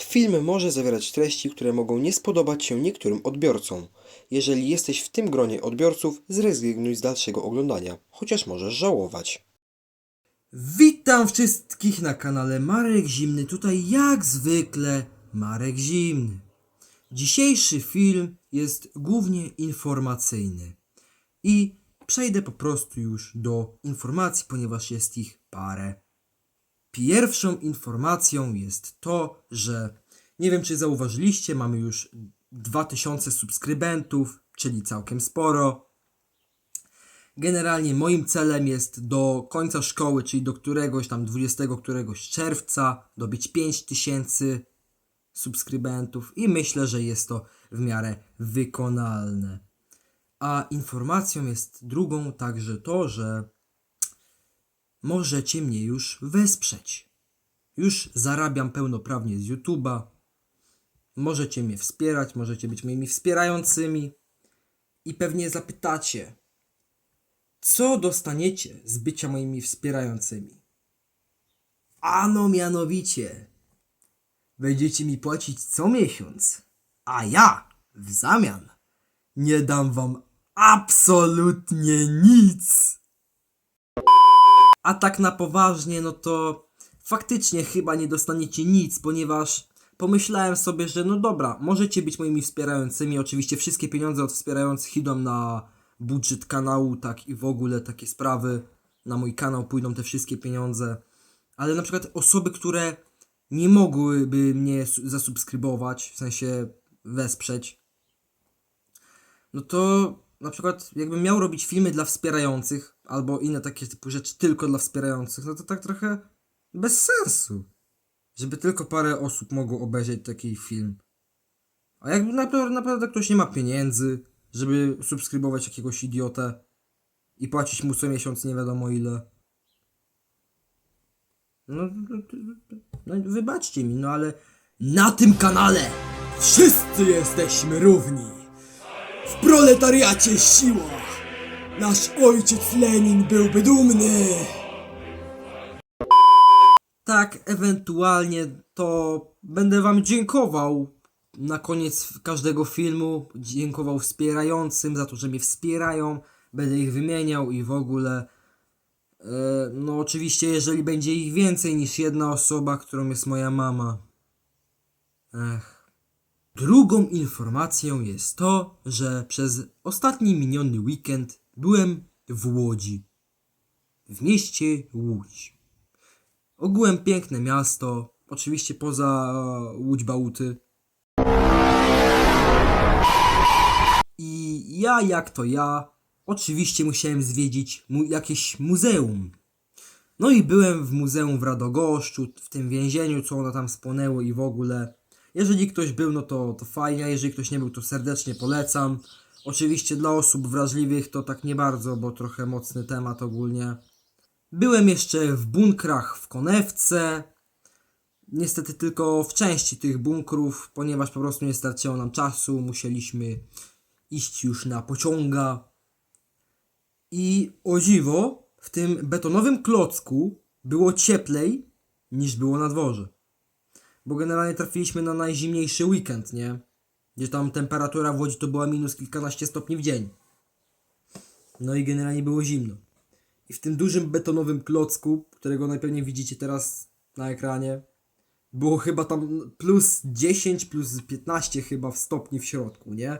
Film może zawierać treści, które mogą nie spodobać się niektórym odbiorcom. Jeżeli jesteś w tym gronie odbiorców, zrezygnuj z dalszego oglądania, chociaż możesz żałować. Witam wszystkich na kanale Marek Zimny. Tutaj jak zwykle Marek Zimny. Dzisiejszy film jest głównie informacyjny. I przejdę po prostu już do informacji, ponieważ jest ich parę. Pierwszą informacją jest to, że nie wiem czy zauważyliście, mamy już 2000 subskrybentów, czyli całkiem sporo. Generalnie moim celem jest do końca szkoły, czyli do któregoś tam 20 któregoś czerwca, dobić 5000 subskrybentów i myślę, że jest to w miarę wykonalne. A informacją jest drugą także to, że możecie mnie już wesprzeć. Już zarabiam pełnoprawnie z YouTube'a. Możecie mnie wspierać, możecie być moimi wspierającymi. I pewnie zapytacie, co dostaniecie z bycia moimi wspierającymi? Ano mianowicie, będziecie mi płacić co miesiąc, a ja w zamian nie dam wam absolutnie nic. A tak na poważnie, no to faktycznie chyba nie dostaniecie nic, ponieważ pomyślałem sobie, że no dobra, możecie być moimi wspierającymi. Oczywiście wszystkie pieniądze od wspierających idą na budżet kanału, tak i w ogóle takie sprawy. Na mój kanał pójdą te wszystkie pieniądze. Ale na przykład osoby, które nie mogłyby mnie su- zasubskrybować, w sensie wesprzeć, no to na przykład jakbym miał robić filmy dla wspierających, albo inne takie typu rzeczy tylko dla wspierających, no to tak trochę bez sensu. Żeby tylko parę osób mogło obejrzeć taki film. A jakby naprawdę, naprawdę ktoś nie ma pieniędzy, żeby subskrybować jakiegoś idiotę i płacić mu co miesiąc nie wiadomo ile. No, no, no wybaczcie mi, no ale na tym kanale wszyscy jesteśmy równi. W proletariacie siła! Nasz ojciec Lenin byłby dumny! Tak, ewentualnie to będę wam dziękował na koniec każdego filmu. Dziękował wspierającym za to, że mnie wspierają. Będę ich wymieniał i w ogóle. E, no, oczywiście, jeżeli będzie ich więcej niż jedna osoba, którą jest moja mama. Ech. Drugą informacją jest to, że przez ostatni miniony weekend byłem w Łodzi. W mieście Łódź. Ogółem piękne miasto, oczywiście poza Łódź Bałuty. I ja, jak to ja, oczywiście musiałem zwiedzić mu jakieś muzeum. No i byłem w muzeum w Radogoszczu, w tym więzieniu, co ono tam spłonęło i w ogóle. Jeżeli ktoś był, no to, to fajnie, a jeżeli ktoś nie był, to serdecznie polecam. Oczywiście dla osób wrażliwych to tak nie bardzo, bo trochę mocny temat ogólnie. Byłem jeszcze w bunkrach w Konewce. Niestety tylko w części tych bunkrów, ponieważ po prostu nie starczyło nam czasu, musieliśmy iść już na pociąga. I o dziwo, w tym betonowym klocku było cieplej niż było na dworze. Bo generalnie trafiliśmy na najzimniejszy weekend, nie? Gdzie tam temperatura w Łodzi to była minus kilkanaście stopni w dzień. No i generalnie było zimno. I w tym dużym betonowym klocku, którego najpewniej widzicie teraz na ekranie, było chyba tam plus 10, plus 15 chyba w stopni w środku, nie?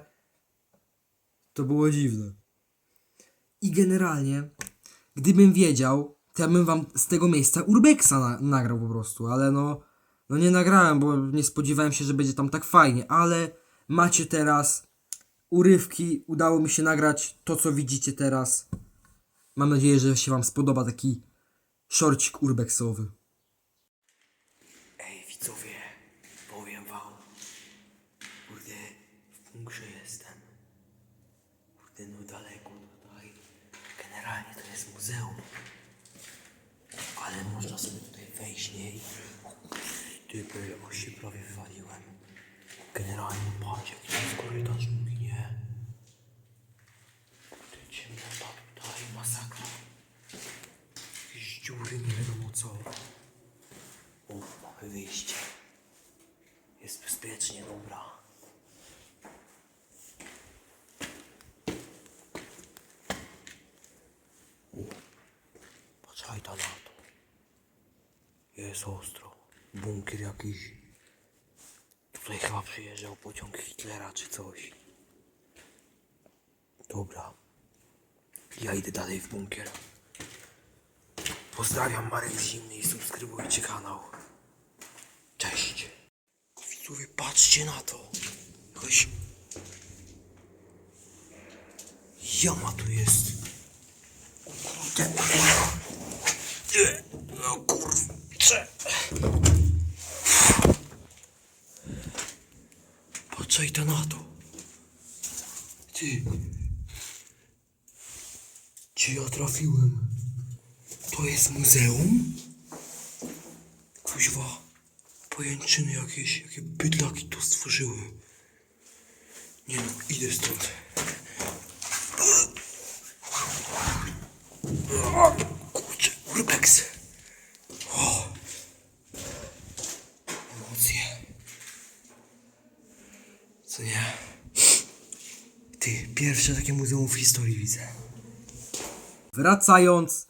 To było dziwne. I generalnie, gdybym wiedział, to ja bym wam z tego miejsca Urbexa na nagrał po prostu, ale no, no nie nagrałem, bo nie spodziewałem się, że będzie tam tak fajnie, ale macie teraz urywki, udało mi się nagrać to, co widzicie teraz. Mam nadzieję, że się wam spodoba taki szorcik urbexowy. Ej, widzowie, powiem wam. Kurde, w bunkrze jestem. Kurde, no daleko tutaj. Generalnie to jest muzeum. Ale można sobie tutaj wejść, nie? I... O o się prawie wywaliłem. Generalnie patrz, jaki to jest korytarz nie? Kurde, ciemnota tutaj, masakra. Jakieś dziury, nie wiadomo co. O, mamy wyjście. Jest bezpiecznie, dobra. Patrzaj ta na to. Jest ostro. Bunkier jakiś. Tutaj chyba przyjeżdżał pociąg Hitlera czy coś. Dobra. Ja idę dalej w bunkier. Pozdrawiam Marek Zimny i subskrybujcie kanał. Cześć. Widzowie, patrzcie na to. Jakaś... Jama tu jest. O kurde. Kurczę. Patrzaj to na to. Ty. Gdzie ja trafiłem? To jest muzeum? Kuźwa, pojęczyny jakieś, jakie bydlaki tu stworzyły. Nie no, idę stąd. Kurczę, urbex. O. Emocje. Co nie? Ty, pierwsze takie muzeum w historii widzę. Wracając,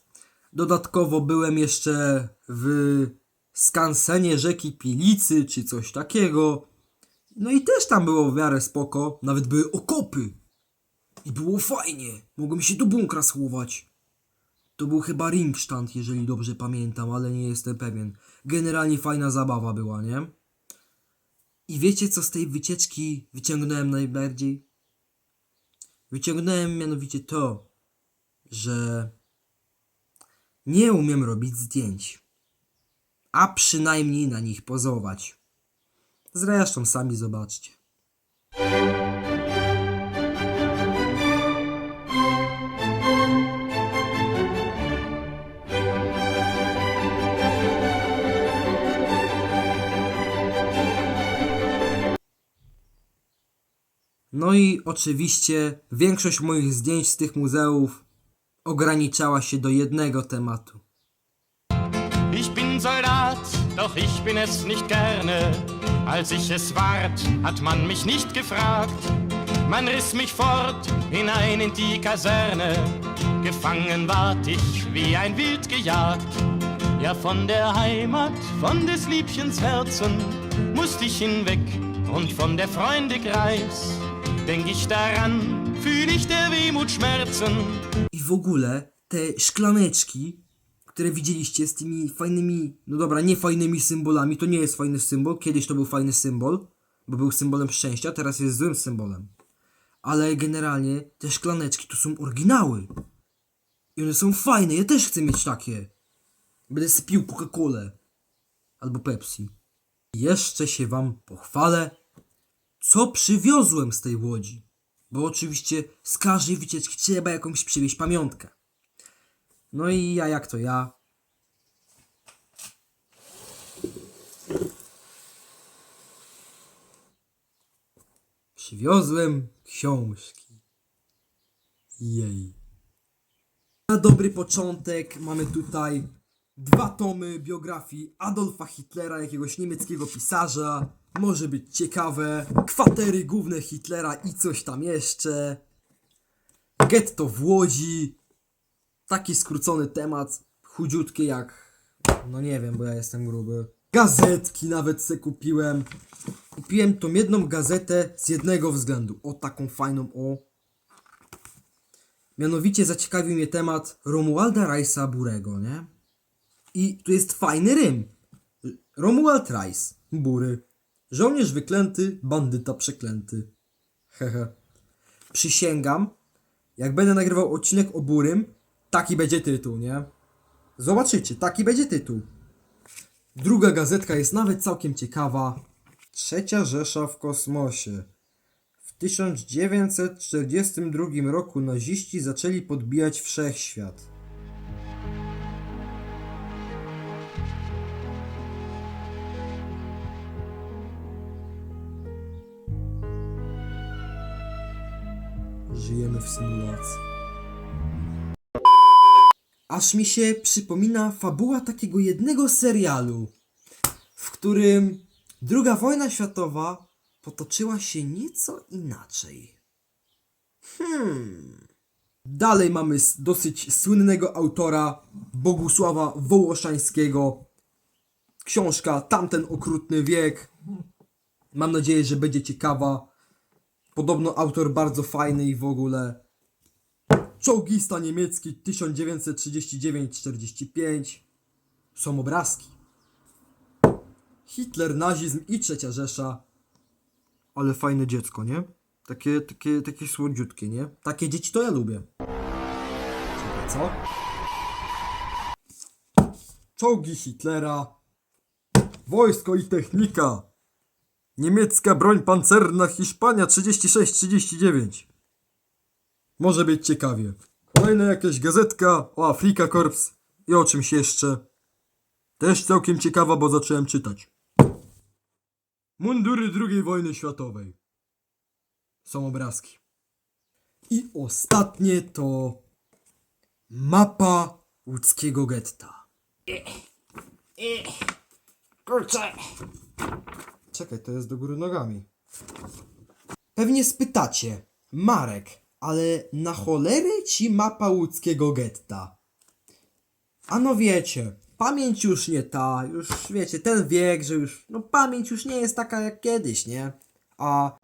dodatkowo byłem jeszcze w skansenie rzeki Pilicy, czy coś takiego. No i też tam było w miarę spoko, nawet były okopy. I było fajnie, mogłem się do bunkra schować. To był chyba Ringstand, jeżeli dobrze pamiętam, ale nie jestem pewien. Generalnie fajna zabawa była, nie? I wiecie co z tej wycieczki wyciągnąłem najbardziej? Wyciągnąłem mianowicie to, że nie umiem robić zdjęć, a przynajmniej na nich pozować. Zresztą sami zobaczcie. No i oczywiście większość moich zdjęć z tych muzeów ograniczała się do jednego tematu. Ich bin Soldat, doch ich bin es nicht gerne. Als ich es ward, hat man mich nicht gefragt. Man riss mich fort hinein in die Kaserne. Gefangen ward ich wie ein Wild gejagt. Ja, von der Heimat, von des Liebchens Herzen, musste ich hinweg und von der Freunde Kreis. Denk ich daran, fühl ich der Wehmut Schmerzen. I w ogóle te szklaneczki, które widzieliście z tymi fajnymi, no dobra, nie fajnymi symbolami, to nie jest fajny symbol. Kiedyś to był fajny symbol, bo był symbolem szczęścia, teraz jest złym symbolem. Ale generalnie te szklaneczki to są oryginały. I one są fajne, ja też chcę mieć takie. Będę spił Coca-Colę. Albo Pepsi. Jeszcze się wam pochwalę, co przywiozłem z tej łodzi. Bo oczywiście z każdej wycieczki trzeba jakąś przywieźć pamiątkę. No i ja jak to ja. Przywiozłem książki. Jej. Na dobry początek mamy tutaj dwa tomy biografii Adolfa Hitlera, jakiegoś niemieckiego pisarza. Może być ciekawe. Kwatery główne Hitlera i coś tam jeszcze. Getto w Łodzi. Taki skrócony temat. Chudziutki jak... No nie wiem, bo ja jestem gruby. Gazetki nawet se kupiłem. Kupiłem tą jedną gazetę z jednego względu. O taką fajną, o. Mianowicie zaciekawił mnie temat Romualda Rice'a Burego, nie? I tu jest fajny rym. Romuald Rice, Bury. Żołnierz wyklęty, bandyta przeklęty. Hehe. Przysięgam, jak będę nagrywał odcinek o Burym, taki będzie tytuł, nie? Zobaczycie, taki będzie tytuł. Druga gazetka jest nawet całkiem ciekawa. Trzecia Rzesza w kosmosie. W 1942 roku naziści zaczęli podbijać wszechświat. Żyjemy w symulacji. Aż mi się przypomina fabuła takiego jednego serialu, w którym Druga wojna światowa potoczyła się nieco inaczej. Hmm. Dalej mamy dosyć słynnego autora Bogusława Wołoszańskiego. Książka Tamten okrutny wiek. Mam nadzieję, że będzie ciekawa. Podobno autor bardzo fajny i w ogóle. Czołgista niemiecki 1939-45. Są obrazki. Hitler, nazizm i trzecia Rzesza. Ale fajne dziecko, nie? Takie, takie, takie słodziutkie, nie? Takie dzieci to ja lubię. Czekaj, co? Czołgi Hitlera. Wojsko i technika. Niemiecka broń pancerna Hiszpania 36-39. Może być ciekawie. Kolejna jakaś gazetka o Afrika Korps i o czymś jeszcze. Też całkiem ciekawa, bo zacząłem czytać. Mundury II wojny światowej. Są obrazki. I ostatnie to mapa łódzkiego getta. Kurczę. Czekaj, to jest do góry nogami. Pewnie spytacie, Marek, ale na cholerę ci mapa łódzkiego getta? Ano wiecie, pamięć już nie ta, już wiecie, ten wiek, że już, no pamięć już nie jest taka jak kiedyś, nie? A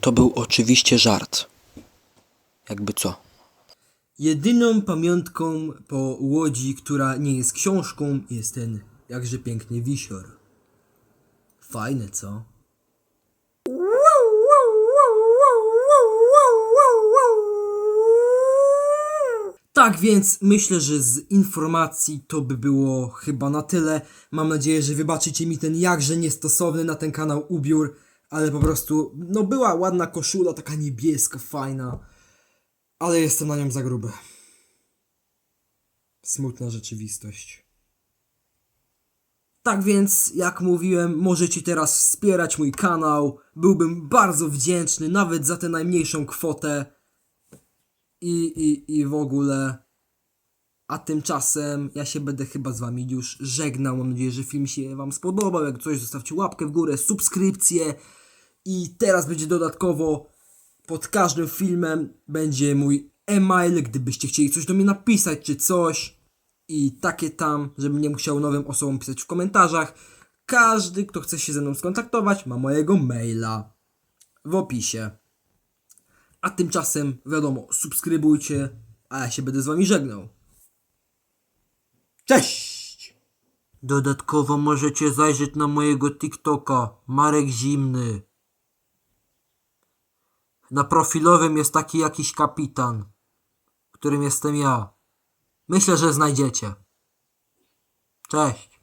To był oczywiście żart. Jakby co? jedyną pamiątką po Łodzi, która nie jest książką, jest ten jakże piękny wisior. Fajne, co? Tak więc myślę, że z informacji to by było chyba na tyle. Mam nadzieję, że wybaczycie mi ten jakże niestosowny na ten kanał ubiór, ale po prostu, no była ładna koszula, taka niebieska, fajna, ale jestem na nią za gruby. Smutna rzeczywistość. Tak więc, jak mówiłem, możecie teraz wspierać mój kanał. Byłbym bardzo wdzięczny, nawet za tę najmniejszą kwotę. I, i, i w ogóle. A tymczasem ja się będę chyba z wami już żegnał. Mam nadzieję, że film się wam spodobał. Jak coś, zostawcie łapkę w górę, subskrypcję. I teraz będzie dodatkowo pod każdym filmem będzie mój e-mail, gdybyście chcieli coś do mnie napisać czy coś. I takie tam, żebym nie musiał nowym osobom pisać w komentarzach. Każdy, kto chce się ze mną skontaktować, ma mojego maila w opisie. A tymczasem, wiadomo, subskrybujcie, a ja się będę z wami żegnał. Cześć! Dodatkowo możecie zajrzeć na mojego TikToka, Marek Zimny. Na profilowym jest taki jakiś kapitan, którym jestem ja. Myślę, że znajdziecie. Cześć.